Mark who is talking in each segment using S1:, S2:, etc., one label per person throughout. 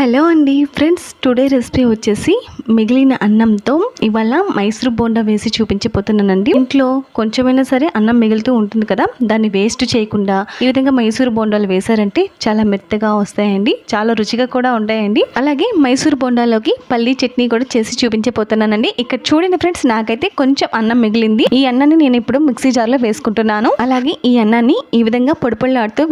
S1: Hello అండి. Friends today recipe వచ్చేసి మిగిలిన అన్నంతో ఇవాళ మైసూర్ బోండా వేసి చూపించబోతున్నానండి. ఇంట్లో కొంచెమైనా సరే అన్నం మిగులుతూ ఉంటుంది కదా దాన్ని వేస్ట్ చేయకుండా ఈ విధంగా మైసూర్ బోండాలు వేశారంటే చాలా మెత్తగా వస్తాయండి. చాలా రుచిగా కూడా ఉంటాయండి. అలాగే మైసూర్ బోండాలోకి పల్లీ చట్నీ కూడా చేసి చూపించబోతున్నానండి. ఇక్కడ చూడండి ఫ్రెండ్స్ నాకైతే కొంచెం అన్నం మిగిలింది. ఈ అన్నాన్ని నేను ఇప్పుడు మిక్సీ జార్లో వేసుకుంటున్నాను. అలాగే ఈ అన్నాన్ని ఈ విధంగా పొడి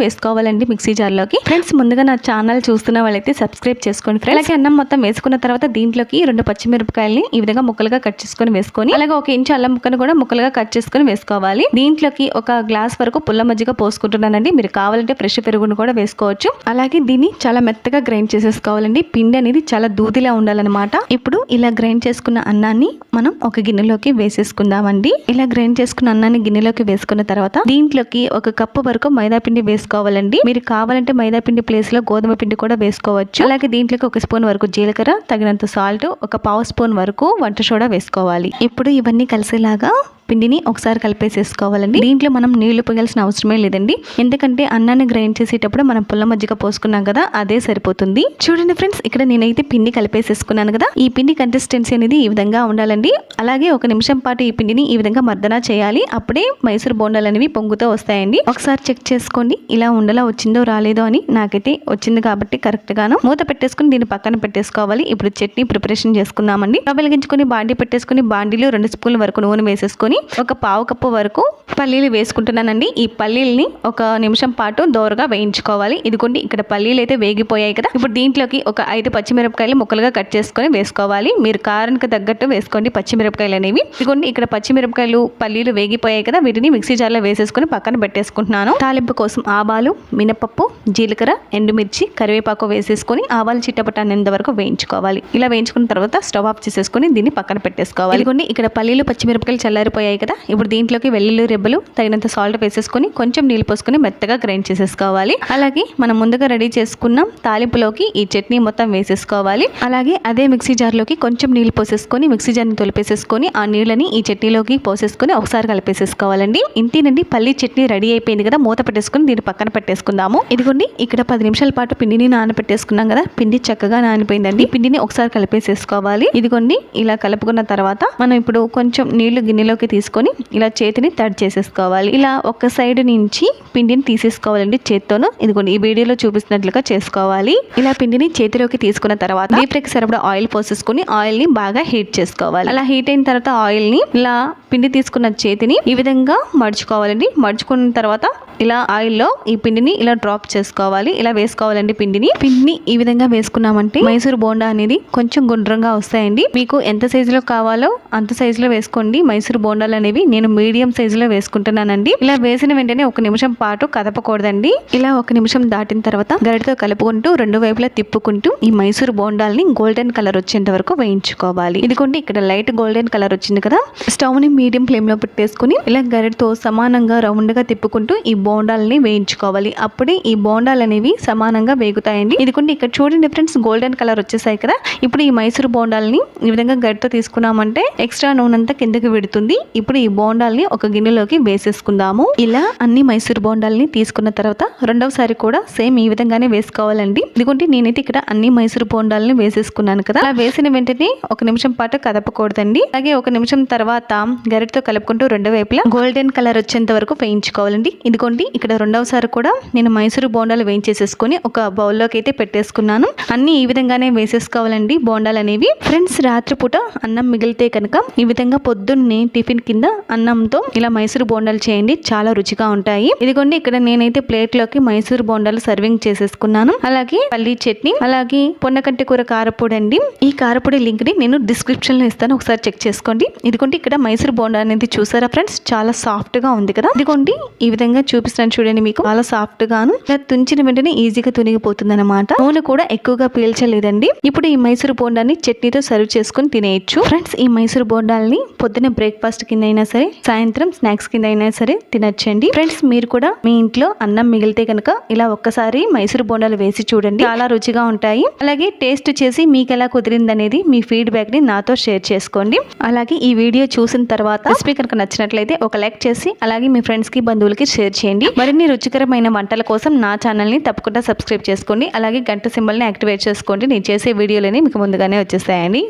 S1: వేసుకోవాలండి మిక్సీ జార్లోకి. ఫ్రెండ్స్ ముందుగా నా ఛానల్ చూస్తున్న వాళ్ళైతే సబ్స్క్రైబ్ చేసుకోండి ఫ్రెండ్స్ అలాగే అన్నం మొత్తం వేసుకున్న తర్వాత దీంట్లోకి రెండు పచ్చిమిరపకాయల్ని ఈ విధంగా ముక్కలుగా కట్ చేసుకొని వేసుకొని అలాగే ఒక ఇంచు అల్లం ముక్కను కూడా ముక్కలుగా కట్ చేసుకొని వేసుకోవాలి. దీంట్లోకి ఒక గ్లాస్ వరకు పుల్ల మజ్జిగ పోసుకుంటున్నానండి. మీరు కావాలంటే ఫ్రెష్ పెరుగును కూడా వేసుకోవచ్చు. అలాగే దీన్ని చాలా మెత్తగా గ్రైండ్ చేసేసుకోవాలండి. పిండి అనేది చాలా దూదిలా ఉండాలన్నమాట. ఇప్పుడు ఇలా గ్రైండ్ చేసుకున్న అన్నాన్ని మనం ఒక గిన్నెలోకి వేసేసుకుందామండి. ఇలా గ్రైండ్ చేసుకున్న అన్నాన్ని గిన్నెలోకి వేసుకున్న తర్వాత దీంట్లోకి ఒక కప్పు వరకు మైదా పిండి వేసుకోవాలండి. మీరు కావాలంటే మైదా పిండి ప్లేస్లో గోధుమ పిండి కూడా వేసుకోవచ్చు. అలాగే దీంట్లోకి ఒక స్పూన్ వరకు జీలకర్ర తగినంత సాల్ట్ ఒక పావు స్పూన్ వరకు వంట సోడా వేసుకోవాలి. ఇప్పుడు ఇవన్నీ కలిసేలాగా పిండిని ఒకసారి కలిపేసేసుకోవాలండి. దీంట్లో మనం నీళ్ళు పోయాల్సిన అవసరమే లేదండి. ఎందుకంటే అన్నాన్ని గ్రైండ్ చేసేటప్పుడు మనం పుల్ల మజ్జిగ పోసుకున్నాం కదా అదే సరిపోతుంది. చూడండి ఫ్రెండ్స్ ఇక్కడ నేనైతే పిండి కలిపేసేసుకున్నాను కదా. ఈ పిండి కన్సిస్టెన్సీ అనేది ఈ విధంగా ఉండాలండి. అలాగే ఒక నిమిషం పాటు ఈ పిండిని ఈ విధంగా మర్దన చేయాలి. అప్పుడే మైసూర్ బోండాలు అనేవి పొంగుతూ వస్తాయండి. ఒకసారి చెక్ చేసుకోండి ఇలా ఉండలా వచ్చిందో రాలేదో అని. నాకైతే వచ్చింది కాబట్టి కరెక్ట్ గాను. మూత పెట్టేసుకుని దీన్ని పక్కన పెట్టేసుకోవాలి. ఇప్పుడు చట్నీ ప్రిపరేషన్ చేసుకుందామండి. వెలిగించుకుని బాండి బాండీ పెట్టేసుకుని బాండీలో రెండు స్పూన్ల వరకు నూనె వేసేసుకుని ఒక పావు కప్పు వరకు పల్లీలు వేసుకుంటున్నానండి. ఈ పల్లీల్ని ఒక నిమిషం పాటు దోరగా వేయించుకోవాలి. ఇదిగోండి ఇక్కడ పల్లీలు అయితే వేగిపోయాయి కదా. ఇప్పుడు దీంట్లోకి ఒక ఐదు పచ్చిమిరపకాయలు ముక్కలుగా కట్ చేసుకొని వేసుకోవాలి. మీరు కారానికి తగ్గట్టు వేసుకోండి పచ్చిమిరపకాయలు అనేవి. ఇదిగోండి ఇక్కడ పచ్చిమిరపకాయలు పల్లీలు వేగిపోయాయి కదా. వీటిని మిక్సీ జార్లో వేసేసుకొని పక్కన పెట్టేసుకుంటున్నాను. తాలింపు కోసం ఆవాలు మినపప్పు జీలకర్ర ఎండుమిర్చి కరివేపాకు వేసేసుకొని ఆవాలు చిట్టపట్టానేంత వరకు వేయించుకోవాలి. ఇలా వేయించుకున్న తర్వాత స్టవ్ ఆఫ్ చేసేసుకొని దీన్ని పక్కన పెట్టేసుకోవాలి. ఇదిగోండి ఇక్కడ పల్లీలు పచ్చిమిరపకాయలు చల్లారిపోయాయి కదా? ఇప్పుడు దీంట్లోకి వెల్లుల్లి రెబ్బలు తగినంత సాల్ట్ వేసేసుకొని కొంచెం నీళ్ళు పోసుకొని మెత్తగా గ్రైండ్ చేసేసుకోవాలి. అలాగే మనం ముందుగా రెడీ చేసుకున్న తాలింపులోకి ఈ చట్నీ మొత్తం వేసేసుకోవాలి. అలాగే అదే మిక్సీ జార్లోకి కొంచెం నీళ్ళు పోసేసుకొని మిక్సీ జార్ని తొలిపేసేసుకొని ఆ నీళ్ళని ఈ చట్నీలోకి పోసేసుకొని ఒకసారి కలిపేసేసుకోవాలండి. ఇంతేనండి పల్లి చట్నీ రెడీ అయిపోయింది కదా? మూత పెట్టేసుకొని దీన్ని పక్కన పెట్టేసుకుందాము. ఇదిగోండి ఇక్కడ పది నిమిషాల పాటు పిండిని నానబెట్టేసుకున్నాం కదా? పిండి చక్కగా నానిపోయిందండి. పిండిని ఒకసారి కలిపేసేసుకోవాలి. ఇదిగోండి ఇలా కలుపుకున్న తర్వాత మనం ఇప్పుడు కొంచెం నీళ్ళు గిన్నెలోకి తీసుకొని ఇలా చేతిని తడి చేసేసుకోవాలి. ఇలా ఒక సైడ్ నుంచి పిండిని తీసేసుకోవాలండి చేత్తోను. ఇదిగోండి ఈ వీడియోలో చూపిస్తున్నట్లుగా చేసుకోవాలి. ఇలా పిండిని చేతిలోకి తీసుకున్న తర్వాత డీప్ సరిపడ సరిపడా ఆయిల్ పోసేసుకుని ఆయిల్ని బాగా హీట్ చేసుకోవాలి. అలా హీట్ అయిన తర్వాత ఆయిల్ని ఇలా పిండి తీసుకున్న చేతిని ఈ విధంగా మడుచుకోవాలండి. మడుచుకున్న తర్వాత ఇలా ఆయిల్లో ఈ పిండిని ఇలా డ్రాప్ చేసుకోవాలి. ఇలా వేసుకోవాలండి పిండిని. పిండిని ఈ విధంగా వేసుకున్నామంటే మైసూర్ బోండా అనేది కొంచెం గుండ్రంగా వస్తాయండి. మీకు ఎంత సైజులో కావాలో అంత సైజులో వేసుకోండి. మైసూర్ బోండాలు అనేవి నేను మీడియం సైజులో వేసుకుంటున్నానండి. ఇలా వేసిన వెంటనే ఒక నిమిషం పాటు కదపకూడదండి. ఇలా ఒక నిమిషం దాటిన తర్వాత గరిటతో కలుపుకుంటూ రెండు వైపులా తిప్పుకుంటూ ఈ మైసూర్ బోండాల్ని గోల్డెన్ కలర్ వచ్చేంత వరకు వేయించుకోవాలి. ఇదిగోండి ఇక్కడ లైట్ గోల్డెన్ కలర్ వచ్చింది కదా. స్టవ్ని మీడియం ఫ్లేమ్లో పెట్టేసుకుని ఇలా గరిటతో సమానంగా రౌండ్గా తిప్పుకుంటూ ఈ బోండాలని వేయించుకోవాలి. అప్పుడే ఈ బోండాలు అనేవి సమానంగా వేగుతాయండి. ఇదిగోండి ఇక్కడ చూడండి ఫ్రెండ్స్ గోల్డెన్ కలర్ వచ్చేసాయి కదా. ఇప్పుడు ఈ మైసూర్ బోండాలని ఈ విధంగా గరిటతో తీసుకున్నామంటే ఎక్స్ట్రా నూనె అంతా కిందకి విడుతుంది. ఇప్పుడు ఈ బోండాల్ని ఒక గిన్నెలోకి వేసేసుకుందాము. ఇలా అన్ని మైసూర్ బోండాలని తీసుకున్న తర్వాత రెండవసారి కూడా సేమ్ ఈ విధంగానే వేసుకోవాలండి. ఇదిగోండి నేనైతే ఇక్కడ అన్ని మైసూర్ బోండాలని వేసేసుకున్నాను కదా. అలా వేసిన వెంటనే ఒక నిమిషం పాటు కదపకూడదండి. అలాగే ఒక నిమిషం తర్వాత గరిటతో కలుపుకుంటూ రెండు వైపులా గోల్డెన్ కలర్ వచ్చేంత వరకు వేయించుకోవాలండి. ఇదిగోండి ఇక్కడ రెండవసారి కూడా నేను మైసూరు బోండాలు వేయించేసేసుకొని ఒక బౌల్లోకి అయితే పెట్టేసుకున్నాను. అన్ని ఈ విధంగానే వేసేసుకోవాలండి బోండాలు అనేవి ఫ్రెండ్స్ రాత్రిపూట అన్నం మిగిలితే కనుక ఈ విధంగా పొద్దున్నే టిఫిన్ కింద అన్నంతో ఇలా మైసూరు బోండాలు చేయండి. చాలా రుచిగా ఉంటాయి. ఇదిగోండి ఇక్కడ నేనైతే ప్లేట్లోకి మైసూరు బోండాలు సర్వింగ్ చేసేసుకున్నాను. అలాగే పల్లీ చట్నీ అలాగే పొన్నకంటి కూర కారపొడి అండి. ఈ కారపొడి లింక్ని నేను డిస్క్రిప్షన్లో ఇస్తాను. ఒకసారి చెక్ చేసుకోండి. ఇదిగోండి ఇక్కడ మైసూరు బోండా అనేది చూసారా ఫ్రెండ్స్? చాలా సాఫ్ట్గా ఉంది కదా? ఇదిగోండి ఈ విధంగా చూపి చూపిస్తాను చూడండి మీకు. చాలా సాఫ్ట్ గాను ఇలా తుంచిన వెంటనే ఈజీగా తునిగిపోతుంది అనమాట నూనె కూడా ఎక్కువగా పీల్చలేదండి. ఇప్పుడు ఈ మైసూరు బోండాన్ని చట్నీతో సర్వ్ చేసుకుని తినేయచ్చు. ఫ్రెండ్స్ ఈ మైసూరు బోండాల్ని పొద్దున్న బ్రేక్ఫాస్ట్ కింద అయినా సరే సాయంత్రం స్నాక్స్ కింద అయినా సరే తినొచ్చండి. ఫ్రెండ్స్ మీరు కూడా మీ ఇంట్లో అన్నం మిగిలితే కనుక ఇలా ఒక్కసారి మైసూరు బోండాలు వేసి చూడండి. చాలా రుచిగా ఉంటాయి. అలాగే టేస్ట్ చేసి మీకు ఎలా కుదిరింది అనేది మీ ఫీడ్బ్యాక్ని నాతో షేర్ చేసుకోండి. అలాగే ఈ వీడియో చూసిన తర్వాత రెసిపీ కనుక నచ్చినట్లయితే ఒక లైక్ చేసి అలాగే మీ ఫ్రెండ్స్కి బంధువులకి షేర్ చేయండి. మరిన్ని రుచికరమైన వంటల కోసం నా ఛానల్ని తప్పకుండా సబ్స్క్రైబ్ చేసుకోండి. అలాగే గంట సింబల్ని యాక్టివేట్ చేసుకోండి. నేను చేసే వీడియోలని మీకు ముందుగానే వచ్చేస్తాయండి.